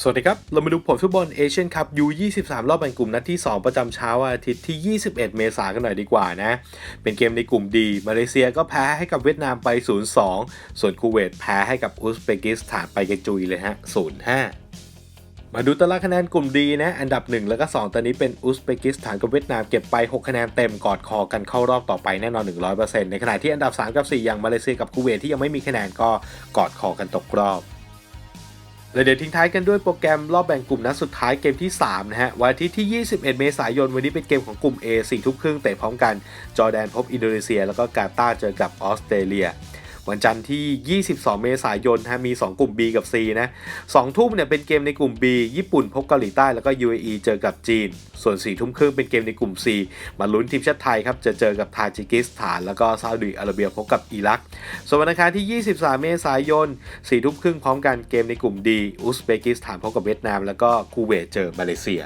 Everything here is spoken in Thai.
สวัสดีครับ เรามาดูผลฟุตบอลเอเชียนคัพยู23 รอบแบ่งกลุ่มนัดที่ 2 ประจำเช้าวันอาทิตย์ที่ 21 เมษายนกันหน่อยดีกว่านะ เป็นเกมในกลุ่มดี มาเลเซียก็แพ้ให้กับเวียดนามไป 0-2 ส่วนคูเวตแพ้ให้กับอุซเบกิสถานไปกระจุยเลยฮะ 0-5มาดูตารางคะแนนกลุ่มดีนะ อันดับ 1 แล้วก็ 2 ตอนนี้เป็นอุซเบกิสถานกับเวียดนามเก็บไป 6 คะแนนเต็มกอดคอกันเข้ารอบต่อไปแน่นอน 100%ในขณะที่อันดับ 3 กับ 4 อย่างมาเลเซียกับคูเวตที่ยังไม่มีคะแนนก็กอดคอกันตกรอบ และเดี๋ยวทิ้งท้ายกันด้วยโปรแกรมรอบแบ่งกลุ่มนัดสุดท้ายเกมที่ 3 นะฮะ วันอาทิตย์ที่ 21 เมษายน วันนี้เป็นเกมของกลุ่ม A 4ทุ่มครึ่งเตะพร้อมกัน จอร์แดนพบอินโดนีเซีย แล้วก็กาตาร์เจอกับออสเตรเลีย วันจันทร์ที่ 22 เมษายนฮะมี 2 กลุ่ม B กับ C นะ2ทุ่มเนี่ยเป็นเกมในกลุ่ม B ญี่ปุ่นพบเกาหลีใต้แล้วก็ UAE เจอกับจีน ส่วน4ทุ่มครึ่งเป็นเกมในกลุ่ม C มาลุ้นทีมชาติไทยครับจะเจอกับทาจิกิสถานแล้วก็ซาอุดิอาระเบียพบกับอิรัก ส่วนวันอังคารที่ 23 เมษายน4ทุ่มครึ่งพร้อมกันเกมในกลุ่ม D อุซเบกิสถานพบกับเวียดนาม แล้วก็คูเวตเจอมาเลเซีย